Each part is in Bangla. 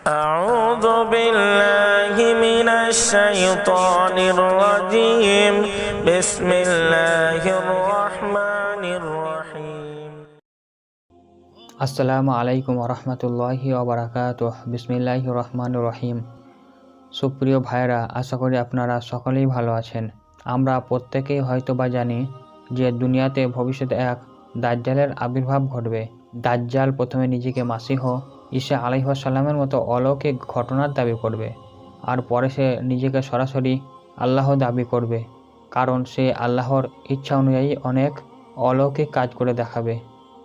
أعوذ بالله من الشيطان الرجيم بسم الله الرحمن الرحيم আসসালামু আলাইকুম রহমতুল্লাহি ওবরাকাত বিসমিল্লাহ রহমান রহিম সুপ্রিয় ভাইরা আশা করি আপনারা সকলেই ভালো আছেন আমরা প্রত্যেকেই হয়তো বা জানি যে দুনিয়াতে ভবিষ্যতে এক দাজ্জালের আবির্ভাব ঘটবে দাজ্জাল প্রথমে নিজেকে মাসিহ ঈশা আলাইসাল্লামের মতো অলৌকিক ঘটনার দাবি করবে, আর পরে সে নিজেকে সরাসরি আল্লাহ দাবি করবে, কারণ সে আল্লাহর ইচ্ছা অনুযায়ী অনেক অলৌকিক কাজ করে দেখাবে।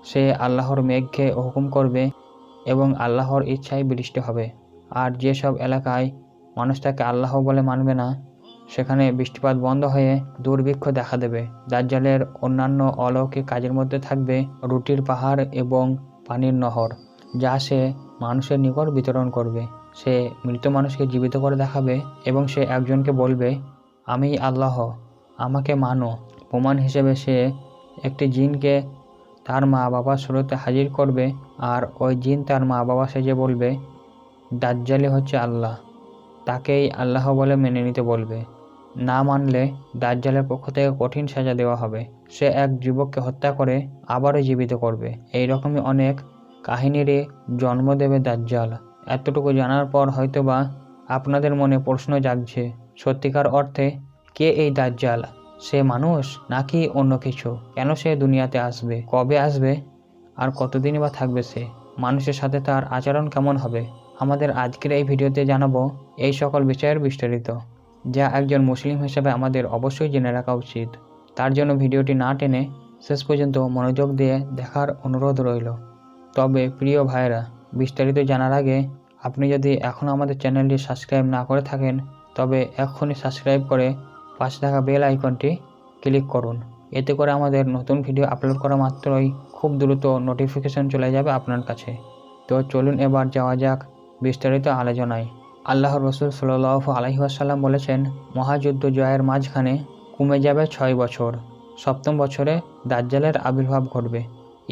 সে আল্লাহর মেঘকে হুকুম করবে এবং আল্লাহর ইচ্ছায় বৃষ্টি হবে। আর যেসব এলাকায় মানুষ তাকে আল্লাহ বলে মানবে না, সেখানে বৃষ্টিপাত বন্ধ হয়ে দুর্ভিক্ষ দেখা দেবে। দাজ্জালের অন্যান্য অলৌকিক কাজের মধ্যে থাকবে রুটির পাহাড় এবং পানির নহর, যা সে মানুষের নিকট বিতরণ করবে। সে মৃত মানুষকে জীবিত করে দেখাবে এবং সে একজনকে বলবে, আমি আল্লাহ, আমাকে মানো। প্রমাণ হিসেবে সে একটি জিনকে তার মা বাবার স্রোতে হাজির করবে আর ওই জিন তার মা বাবা সেজে বলবে, দাজ্জালি হচ্ছে আল্লাহ। তাকেই আল্লাহ বলে মেনে নিতে বলবে। না মানলে দাজ্জালের পক্ষ থেকে কঠিন সাজা দেওয়া হবে। সে এক যুবককে হত্যা করে আবারও জীবিত করবে। এই রকমই অনেক কাহিনীরই জন্ম দেবে দাজ্জাল। এতটুকু জানার পর হয়তোবা আপনাদের মনে প্রশ্ন জাগছে, সত্যিকার অর্থে কে এই দাজ্জাল? সে মানুষ নাকি অন্য কিছু? কেন সে দুনিয়াতে আসবে? কবে আসবে? আর কতদিনই বা থাকবে সে? মানুষের সাথে তার আচরণ কেমন হবে? আমাদের আজকের এই ভিডিওতে জানাব এই সকল বিষয়ের বিস্তারিত, যা একজন মুসলিম হিসেবে আমাদের অবশ্যই জেনে রাখা উচিত। তার জন্য ভিডিওটি না টেনে শেষ পর্যন্ত মনোযোগ দিয়ে দেখার অনুরোধ রইল। তবে প্রিয় ভাইরা বিস্তারিত জানার আগে আপনি যদি এখনও আমাদের চ্যানেলটি সাবস্ক্রাইব না করে থাকেন, তবে এক্ষুনি সাবস্ক্রাইব করে পাশে থাকা বেল আইকনটি ক্লিক করুন। এতে করে আমাদের নতুন ভিডিও আপলোড করা মাত্রই খুব দ্রুত নোটিফিকেশন চলে যাবে আপনার কাছে। তো চলুন এবার যাওয়া যাক বিস্তারিত আলোচনায়। আল্লাহ রসুল সাল্লাহ আলহিহাসাল্লাম বলেছেন, মহাযুদ্ধ জয়ের মাঝখানে কমে যাবে ছয় বছর। সপ্তম বছরে দাজ্জালের আবির্ভাব ঘটবে।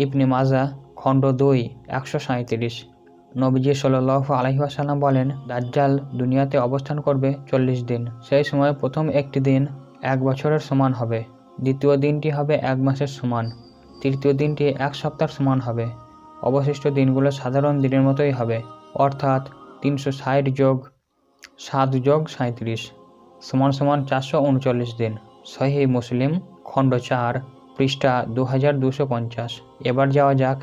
ইবনি মাজা খণ্ড দুই, একশো সাঁত্রিশ নবীজি সাল্লাহ আলহিহাসাল্লাম বলেন, দাজ্জাল দুনিয়াতে অবস্থান করবে চল্লিশ দিন। সেই সময় প্রথম একটি দিন এক বছরের সমান হবে। দ্বিতীয় দিনটি হবে এক মাসের সমান। তৃতীয় দিনটি এক সপ্তাহের সমান হবে। অবশিষ্ট দিনগুলো সাধারণ দিনের মতোই হবে। অর্থাৎ তিনশো ষাট যোগ সাত যোগ সাঁত্রিশ সমান সমান চারশো উনচল্লিশ দিন। সহি মুসলিম খণ্ড চার, পৃষ্ঠা দু হাজার দুশো পঞ্চাশ। এবার যাওয়া যাক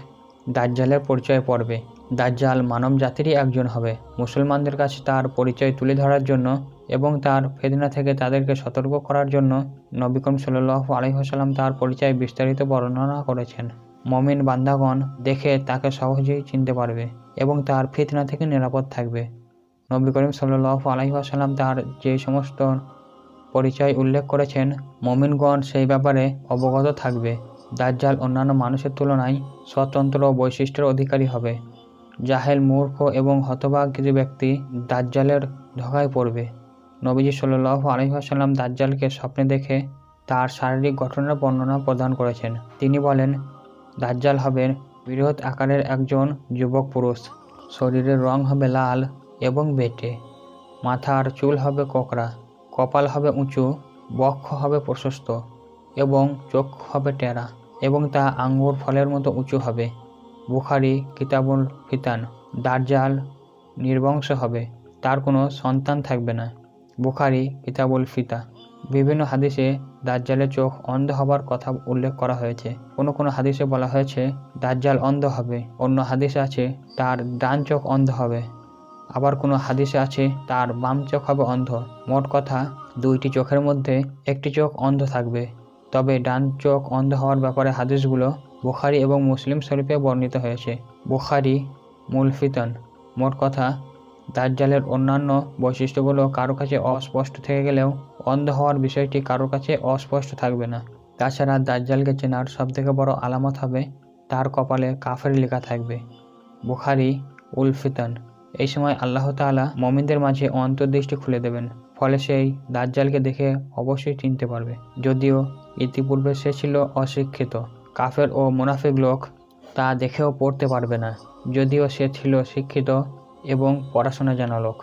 দাজ্জালের পরিচয় পড়বে। দাজ্জাল মানব জাতিরই একজন হবে। মুসলমানদের কাছে তার পরিচয় তুলে ধরার জন্য এবং তার ফেদনা থেকে তাদেরকে সতর্ক করার জন্য নবিকম সাল্লাহ আলহিহাসাল্লাম তার পরিচয় বিস্তারিত বর্ণনা করেছেন। মমিন বান্দাগণ দেখে তাকে সহজেই চিনতে পারবে এবং তার ফিতনা থেকে নিরাপদ থাকবে। নবী করিম সাল্লাহ আলহিহাসাল্লাম তার যে সমস্ত পরিচয় উল্লেখ করেছেন, মমিনগণ সেই ব্যাপারে অবগত থাকবে। দাজ্জাল অন্যান্য মানুষের তুলনায় স্বতন্ত্র বৈশিষ্ট্যের অধিকারী হবে। জাহেল মূর্খ এবং হতভাগ কিছু ব্যক্তি দাজ্জালের ধোকায় পড়বে। নবীজি সাল্লাহ আলহিহাসাল্লাম দাজ্জালকে স্বপ্নে দেখে তার শারীরিক গঠনের বর্ণনা প্রদান করেছেন। তিনি বলেন, দাজ্জাল হবেন বৃহৎ আকারের একজন যুবক পুরুষ। শরীরের রং হবে লাল এবং বেটে। মাথার চুল হবে কোকড়া। কপাল হবে উঁচু, বক্ষ হবে প্রশস্ত এবং চোখ হবে টেরা। এবং তা আঙ্গুর ফলের মতো উঁচু হবে। বুখারি, কিতাবুল ফিতান, দার্জাল নির্বংশ হবে। তার কোনো সন্তান থাকবে না। বুখারি, কিতাবুল ফিতা। বিভিন্ন হাদিসে দাজ্জালের চোখ অন্ধ হবার কথা উল্লেখ করা হয়েছে। কোনো কোনো হাদিসে বলা হয়েছে, দাজ্জাল অন্ধ হবে। অন্য হাদিসে আছে, তার ডান চোখ অন্ধ হবে। আবার কোনো হাদিসে আছে, তার বাম চোখ হবে অন্ধ। মোট কথা, দুইটি চোখের মধ্যে একটি চোখ অন্ধ থাকবে। তবে ডান চোখ অন্ধ হওয়ার ব্যাপারে হাদিসগুলো বুখারি এবং মুসলিম শরীফে বর্ণিত হয়েছে। বুখারি মূল ফিতন মোট কথা, দাজ্জালের অন্যান্য বৈশিষ্ট্যগুলো কারও কাছে অস্পষ্ট থেকে গেলেও অন্ধ হওয়ার বিষয়টি কারোর কাছে অস্পষ্ট থাকবে না। তাছাড়া দাজ্জালকে চেনার সবথেকে বড় আলামত হবে তার কপালে কাফের লেখা থাকবে। বুখারি উল ফিতন এই সময় আল্লাহ তাআলা মমিনদের মাঝে অন্তর্দৃষ্টি খুলে দেবেন, ফলে সেই দাজ্জালকে দেখে অবশ্যই চিনতে পারবে। যদিও ইতিপূর্বে সে ছিল অশিক্ষিত। কাফের ও মুনাফিক লোক তা দেখেও পড়তে পারবে না, যদিও সে ছিল শিক্ষিত এবং পড়াশোনা জানা লোক।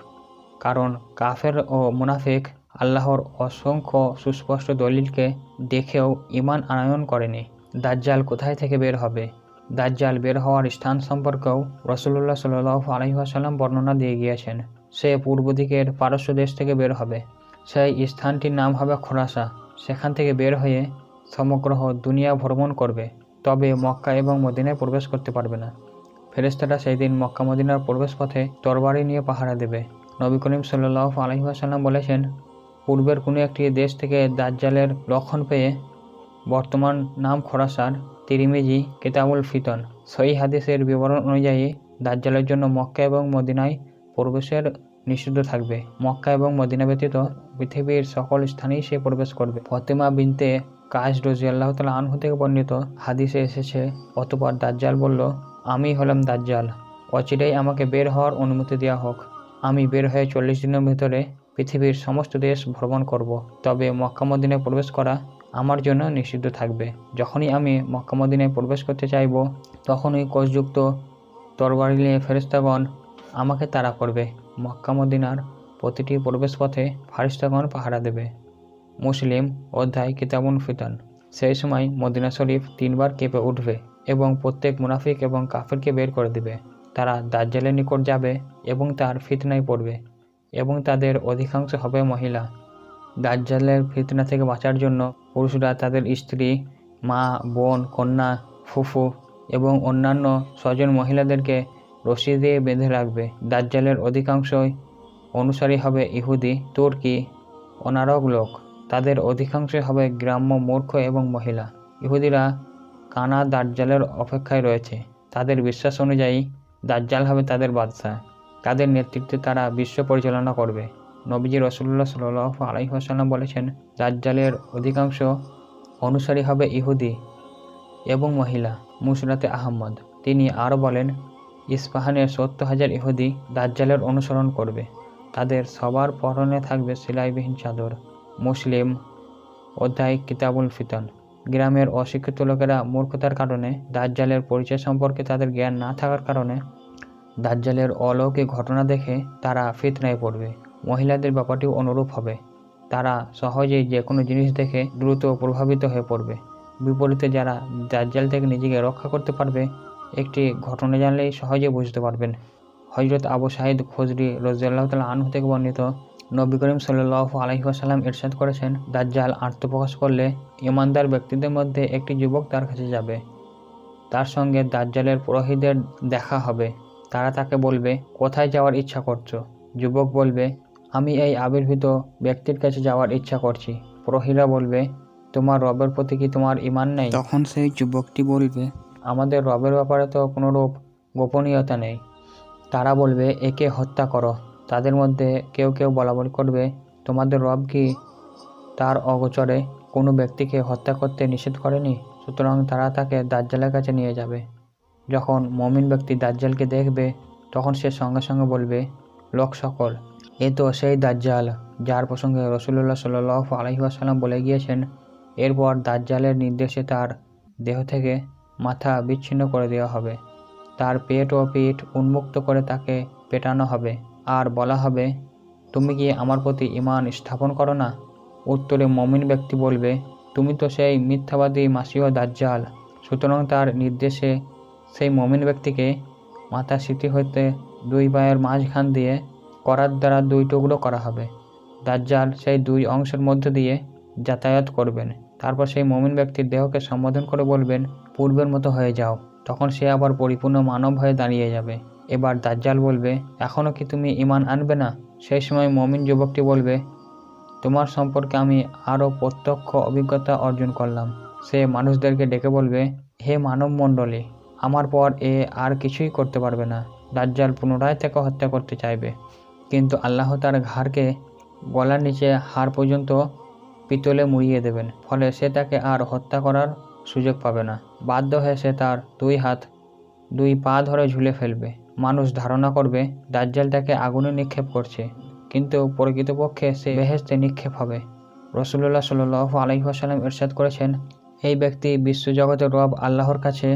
কারণ কাফের ও মুনাফিক আল্লাহর অসংখ্য সুস্পষ্ট দলিলকে দেখেও ইমান আনয়ন করেনি। দাজ্জাল কোথায় থেকে বের হবে? দাজ্জাল বের হওয়ার স্থান সম্পর্কেও রসুল্লাহ সাল আলহিহাসাল্লাম বর্ণনা দিয়ে গিয়েছেন। সে পূর্ব দিকের পারস্য দেশ থেকে বের হবে। সেই স্থানটির নাম হবে খোরাসা। সেখান থেকে বের হয়ে সমগ্র দুনিয়া ভ্রমণ করবে, তবে মক্কা এবং মদিনায় প্রবেশ করতে পারবে না। ফেরেস্তারা সেই দিন মক্কা মদিনার প্রবেশ পথে তরবারি নিয়ে পাহারা দেবে। নবী করিম সাল্লাহ আলহিহাসাল্লাম বলেছেন, পূর্বের কোনো একটি দেশ থেকে দাজ্জালের লক্ষণ পেয়ে বর্তমান নাম খোরাসার, তিরিমিজি, কেতাবুল ফিতন সই হাদিসের বিবরণ অনুযায়ী দাজ্জালের জন্য মক্কা এবং মদিনায় প্রবেশের নিষিদ্ধ থাকবে। মক্কা এবং মদিনা ব্যতীত পৃথিবীর সকল স্থানেই সে প্রবেশ করবে। ফতেমা বিনতে কাজ রোজি আল্লাহ তালা আনহু থেকে বর্ণিত হাদিসে এসেছে, অতপর দাজ্জাল বলল, আমি হলাম দাজ্জাল। অচিরেই আমাকে বের হওয়ার অনুমতি দেওয়া হোক। আমি বের হয়ে চল্লিশ দিনের ভিতরে পৃথিবীর সমস্ত দেশ ভ্রমণ করব। তবে মক্কা মদিনায় প্রবেশ করা আমার জন্য নিষিদ্ধ থাকবে। যখনই আমি মক্কা মদিনায় প্রবেশ করতে চাইব, তখনই কোষযুক্ত তরবারি নিয়ে ফেরিস্তাগণ আমাকে তাড়া করবে। মক্কা মদিনার প্রতিটি প্রবেশপথে ফারিস্তাগণ পাহারা দেবে। মুসলিম অধ্যায় কিতাবুন ফিতান। সেই সময় মদিনা শরীফ তিনবার কেঁপে উঠবে এবং প্রত্যেক মুনাফিক এবং কাফেরকে বের করে দিবে। তারা দাজ্জালের নিকট যাবে এবং তার ফিতনায় পড়বে এবং তাদের অধিকাংশ হবে মহিলা। দাজ্জালের ফিতনা থেকে বাঁচার জন্য পুরুষরা তাদের স্ত্রী, মা, বোন, কন্যা, ফুফু এবং অন্যান্য স্বজন মহিলাদেরকে রশি দিয়ে বেঁধে রাখবে। দাজ্জালের অধিকাংশই অনুসারী হবে ইহুদি, তুর্কি অনারক লোক। তাদের অধিকাংশই হবে গ্রাম্য মূর্খ এবং মহিলা। ইহুদিরা কানা দাজ্জালের অপেক্ষায় রয়েছে। তাদের বিশ্বাস অনুযায়ী দাজ্জাল হবে তাদের বাদশাহ। তাদের নেতৃত্বে তারা বিশ্ব পরিচালনা করবে? নবীজি রসুল্লাহ সাল আলাইসাল্লাম বলেছেন, দাজ্জালের অধিকাংশ অনুসারী হবে ইহুদি এবং মহিলা। মুসরাতে আহমদ। তিনি আরও বলেন ইস্পাহানের সত্তর হাজার ইহুদি দাজ্জালের অনুসরণ করবে। তাদের সবার পরনে থাকবে সেলাইবিহীন চাদর, মুসলিম অধ্যায় কিতাবুল ফিতন। গ্রামের অশিক্ষিত লোকেরা মূর্খতার কারণে দাজ্জালের পরিচয় সম্পর্কে তাদের জ্ঞান না থাকার কারণে দাজ্জালের অলৌকিক ঘটনা দেখে তারা ফিতনায় পড়বে। মহিলাদের ব্যাপারটিও অনুরূপ হবে। তারা সহজেই যে কোনো জিনিস দেখে দ্রুত প্রভাবিত হয়ে পড়বে। বিপরীতে যারা দাজ্জাল থেকে নিজেকে রক্ষা করতে পারবে একটি ঘটনা জানলেই সহজে বুঝতে পারবেন। হজরত আবু সাহিদ খজরি রজিয়াল্লাহ তালা আনহু থেকে বর্ণিত, নবী করিম সাল্লাহ আলহিহাসাল্লাম ইরশাদ করেছেন, দাজ্জাল আত্মপ্রকাশ করলে ইমানদার ব্যক্তিদের মধ্যে একটি যুবক তার কাছে যাবে। তার সঙ্গে দাজ্জালের পুরোহিতদের দেখা হবে। তারা তাকে বলবে, কোথায় যাওয়ার ইচ্ছা করছ? যুবক বলবে, আমি এই আবির্ভূত ব্যক্তির কাছে যাওয়ার ইচ্ছা করছি। পুরোহিতরা বলবে, তোমার রবের প্রতি কি তোমার ইমান নেই? তখন সেই যুবকটি বলবে আমাদের রবের ব্যাপারে তো কোনোরূপ গোপনীয়তা নেই। তারা বলবে, একে হত্যা করো। তাদের মধ্যে কেউ কেউ বলাবলি করবে, তোমাদের রব কি তার অগোচরে কোনো ব্যক্তিকে হত্যা করতে নিষেধ করেনি? সুতরাং তারা তাকে দাজ্জালের কাছে নিয়ে যাবে। যখন মমিন ব্যক্তি দাজ্জালকে দেখবে, তখন সে সঙ্গে সঙ্গে বলবে, লোক সকল, এ তো সেই দাজ্জাল যার প্রসঙ্গে রসুল্লাহ সাল আলহিহাসাল্লাম বলে গিয়েছেন, এরপর দাজ্জালের নির্দেশে তার দেহ থেকে মাথা বিচ্ছিন্ন করে দেওয়া হবে। তার পেট ও পিঠ উন্মুক্ত করে তাকে পেটানো হবে। আর বলা হবে, তুমি কি আমার প্রতি ইমান স্থাপন করো না? উত্তরে মমিন ব্যক্তি বলবে, তুমি তো সেই মিথ্যাবাদী মাসিও দাজ্জাল। সুতরাং তার নির্দেশে সেই মমিন ব্যক্তিকে মাথা স্মৃতি হইতে দুই পায়ের মাঝখান দিয়ে করার দ্বারা দুই টুকরো করা হবে। দাজ্জাল সেই দুই অংশের মধ্য দিয়ে যাতায়াত করবেন। তারপর সেই মমিন ব্যক্তির দেহকে সম্বোধন করে বলবেন, পূর্বের মতো হয়ে যাও। তখন সে আবার পরিপূর্ণ মানব হয়ে দাঁড়িয়ে যাবে। এবার দাজ্জাল বলবে এখনও কি তুমি ইমান আনবে না? সেই সময় মমিন যুবকটি বলবে, তোমার সম্পর্কে আমি আরও প্রত্যক্ষ অভিজ্ঞতা অর্জন করলাম। সে মানুষদেরকে ডেকে বলবে, হে মানব মণ্ডলী, আমার পর এ আর কিছুই করতে পারবে না। দাজ্জাল পুনরায় তাকে হত্যা করতে চাইবে। কিন্তু আল্লাহ তার ঘাড়কে গলার নিচে হাড় পর্যন্ত পিতলে মুড়িয়ে দেবেন, ফলে সে তাকে আর হত্যা করার সুযোগ পাবে না। বাধ্য হয়ে সে তার দুই হাত, দুই পা ধরে ঝুলে ফেলবে। মানুষ ধারণা করবে, দাজ্জাল তাকে আগুনে নিক্ষেপ করছে, কিন্তু প্রকৃতপক্ষে সে বেহেস্তে নিক্ষেপ হবে। রসুল্লাহ সাল আলহিহাসাল্লাম ইরশাদ করেছেন, এই ব্যক্তি বিশ্বজগতের রব আল্লাহর কাছে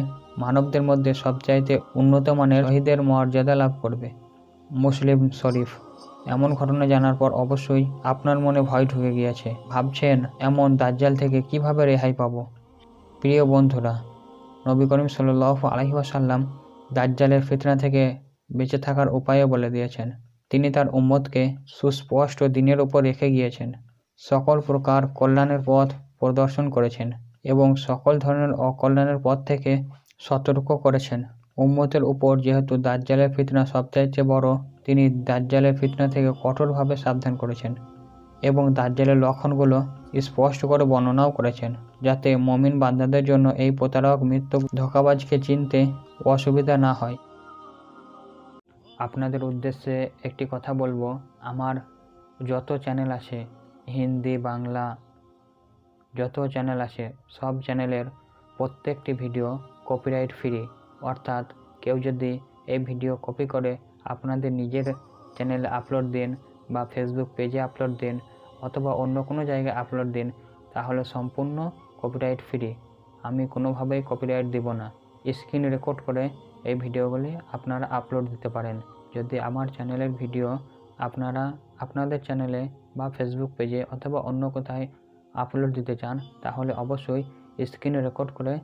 মানবদের মধ্যে সবচাইতে উন্নত মানের শহীদের মর্যাদা লাভ করবে। মুসলিম শরীফ এমন ঘটনা জানার পর অবশ্যই আপনার মনে ভয় ঢুকে গিয়েছে। ভাবছেন, এমন দাজ্জাল থেকে কীভাবে রেহাই পাবো? প্রিয় বন্ধুরা, নবী করিম সাল্লাহ আলহিহাসাল্লাম দাজ্জালের ফিতনা থেকে বেঁচে থাকার উপায়ও বলে দিয়েছেন। তিনি তার উম্মতকে সুস্পষ্ট দিনের উপর রেখে গিয়েছেন। সকল প্রকার কল্যাণের পথ প্রদর্শন করেছেন এবং সকল ধরনের অকল্যাণের পথ থেকে সতর্ক করেছেন। উম্মতের উপর যেহেতু দাজ্জালের ফিতনা সবচাইতে বড় তিনি দাজ্জালের ফিতনা থেকে কঠোরভাবে সাবধান করেছেন এবং দাজ্জালের লক্ষণগুলো স্পষ্ট করে বর্ণনাও করেছেন, যাতে মমিন বান্দাদের জন্য এই প্রতারক মৃত্যু ধোকাবাজকে চিনতে অসুবিধা না হয়। আপনাদের উদ্দেশ্যে একটি কথা বলব। আমার যত চ্যানেল আছে, হিন্দি, বাংলা, যত চ্যানেল আছে, সব চ্যানেলের প্রত্যেকটি ভিডিও কপিরাইট ফ্রি অর্থাৎ কেউ যদি এই ভিডিও কপি করে আপনাদের নিজের চ্যানেলে আপলোড দিন বা ফেসবুক পেজে আপলোড দিন অথবা অন্য কোনো জায়গায় আপলোড দিন, তাহলে সম্পূর্ণ কপিরাইট ফ্রি আমি কোনোভাবেই কপিরাইট দিব না। স্ক্রিন রেকর্ড করে এই ভিডিওগুলি আপনারা আপলোড দিতে পারেন। যদি আমার চ্যানেলের ভিডিও আপনারা আপনাদের চ্যানেলে বা ফেসবুক পেজে অথবা অন্য কোথায় আপলোড দিতে চান, তাহলে অবশ্যই স্ক্রিন রেকর্ড করে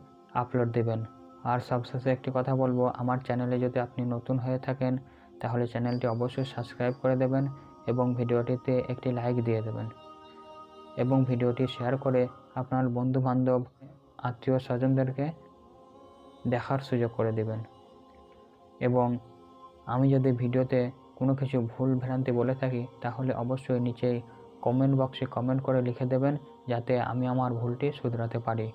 আপলোড দেবেন। আর সবশেষে একটি কথা বলব, আমার চ্যানেলে যদি আপনি নতুন হয়ে থাকেন তাহলে চ্যানেলটি অবশ্যই সাবস্ক্রাইব করে দেবেন এবং ভিডিওটিতে একটি লাইক দিয়ে দেবেন। এবং ভিডিওটি শেয়ার করে আপনার বন্ধু বান্ধব আত্মীয় স্বজনদেরকে দেখার সুযোগ করে দেবেন। এবং আমি যদি ভিডিওতে কোনো কিছু ভুল ভ্রান্তি বলে থাকি, তাহলে অবশ্যই নিচেই কমেন্ট বক্সে কমেন্ট করে লিখে দেবেন, যাতে আমি আমার ভুলটি শুধরাতে পারি।